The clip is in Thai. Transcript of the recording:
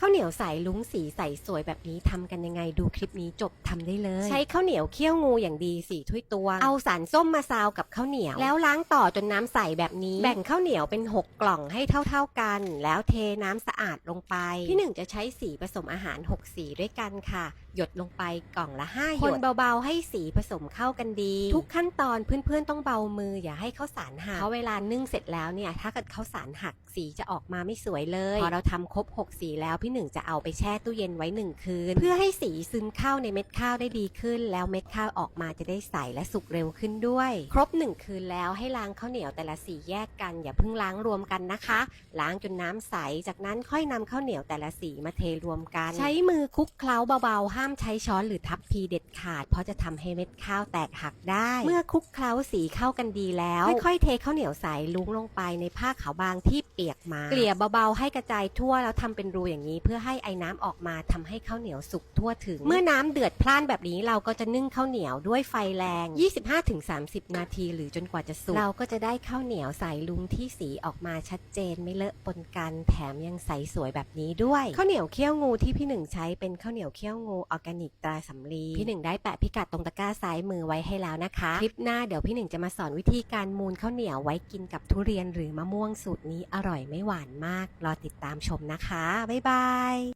ข้าวเหนียวสายลุ้งสีใสสวยแบบนี้ทำกันยังไงดูคลิปนี้จบทำได้เลย ใช้ข้าวเหนียวเคี่ยวงูอย่างดีสี่ถ้วยตวงเอาสารส้มมาซาวกับข้าวเหนียว แล้วล้างต่อจนน้ำใสแบบนี้ แบ่งข้าวเหนียวเป็น 6 กล่องให้เท่า ๆกัน แล้วเทน้ำสะอาดลงไป พี่หนึ่งจะใช้สีผสมอาหาร 6 สีด้วยกันค่ะ หยดลงไปกล่องละ5หยดคนเบาๆ ให้สีผสมเข้ากันดี ทุกขั้นตอนเพื่อนๆต้องเบามืออย่าให้ข้าวสารหักเพราะเวลานึ่งเสร็จแล้วเนี่ยถ้าเกิดข้าวสารหักสีจะออกมาไม่สวยเลยพอเราทำครบ 6 สีแล้วพี่หนึ่งจะเอาไปแช่ตู้เย็นไว้ 1 คืน เพื่อให้สีซึมเข้าในเม็ดข้าวได้ดีขึ้น แล้วเม็ดข้าวออกมาจะได้ใสและสุกเร็วขึ้นด้วย ครบ 1 คืนแล้วให้ล้างข้าวเหนียวแต่ละสีแยกกันอย่าเพิ่งล้างรวมกันนะคะ ล้างจนน้ำใส จากนั้นค่อยนำข้าวเหนียวแต่ละสีมาเทรวมกัน ใช้มือคลุกเคล้าเบาๆ ห้ามใช้ช้อนหรือทัพพีเด็ดขาด เพราะจะทำให้เม็ดข้าวแตกหักได้ เมื่อคลุกเคล้าสีเข้ากันดีแล้ว ค่อยๆเทข้าวเหนียวใสลุ้งลงไปในผ้าขาวบางที่เปียกมา เกลี่ยเบาๆให้กระจายทั่วแล้วทำเป็นรูอย่างนี้เพื่อให้ไอ้น้ำออกมาทำให้ข้าวเหนียวสุกทั่วถึง เมื่อน้ำเดือดพล่านแบบนี้เราก็จะนึ่งข้าวเหนียวด้วยไฟแรง 25-30 นาทีหรือจนกว่าจะสุก เราก็จะได้ข้าวเหนียวใสลุงที่สีออกมาชัดเจนไม่เลอะปนกันแถมยังใสสวยแบบนี้ด้วยข้าวเหนียวเคี่ยวงูที่พี่หนึ่งใช้เป็นข้าวเหนียวเคี่ยวงูออร์แกนิกตราสำลีพี่หนึ่งได้แปะพิกัดตรงตะกร้าซ้ายมือไว้ให้แล้วนะคะคลิปหน้าเดี๋ยวพี่หนึ่งจะมาสอนวิธีการมูนข้าวเหนียวไว้กินกับทุเรียนหรือมะม่วงสูตรนี้อร่อยไม่หวานมาก รอติดตามชมนะคะ บ๊ายบาย bye.